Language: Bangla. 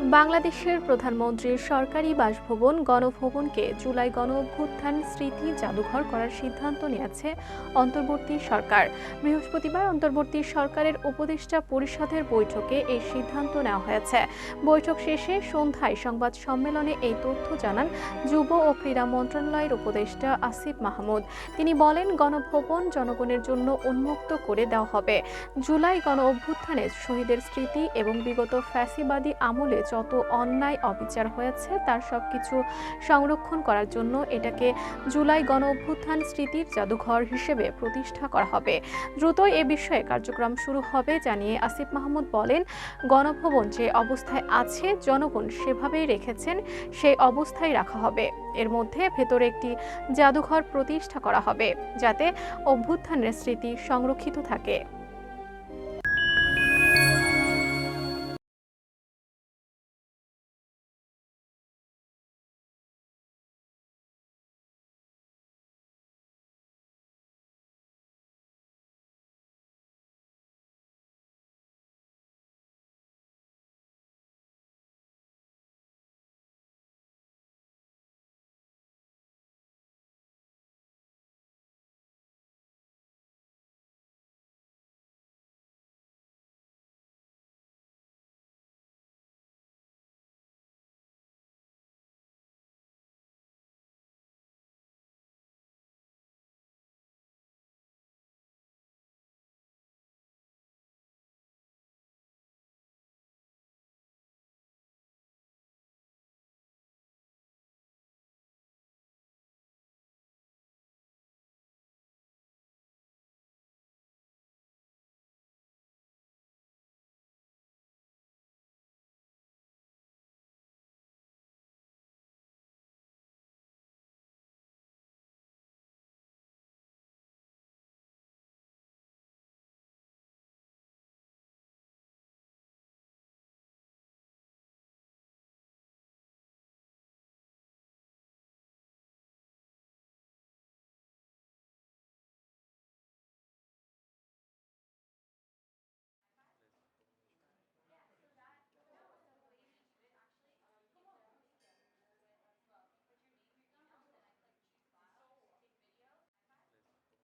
বাংলাদেশের প্রধানমন্ত্রীর সরকারি বাসভবন গণভবনকে জুলাই গণ অভ্যুত্থান স্মৃতি জাদুঘর করার সিদ্ধান্ত নিয়েছে অন্তর্বর্তী সরকার। বৃহস্পতিবার অন্তর্বর্তী সরকারের উপদেষ্টা পরিষদের বৈঠকে এই সিদ্ধান্ত নেওয়া হয়েছে। বৈঠক শেষে সন্ধ্যায় সংবাদ সম্মেলনে এই তথ্য জানান যুব ও ক্রীড়া মন্ত্রণালয়ের উপদেষ্টা আসিফ মাহমুদ। তিনি বলেন, গণভবন জনগণের জন্য উন্মুক্ত করে দেওয়া হবে। জুলাই গণ অভ্যুত্থানে শহীদের স্মৃতি এবং বিগত ফ্যাসিবাদী আমলে যত অন্যায় অবিচার হয়েছে, তার সবকিছু সংরক্ষণ করার জন্য এটাকে জুলাই গণ অভ্যুত্থান স্মৃতির জাদুঘর হিসেবে প্রতিষ্ঠা করা হবে। দ্রুতই এ বিষয়ে কার্যক্রম শুরু হবে জানিয়ে আসিফ মাহমুদ বলেন, গণভবন যে অবস্থায় আছে, জনগণ সেভাবেই রেখেছেন, সেই অবস্থায় রাখা হবে। এর মধ্যে ভেতরে একটি জাদুঘর প্রতিষ্ঠা করা হবে, যাতে অভ্যুত্থানের স্মৃতি সংরক্ষিত থাকে।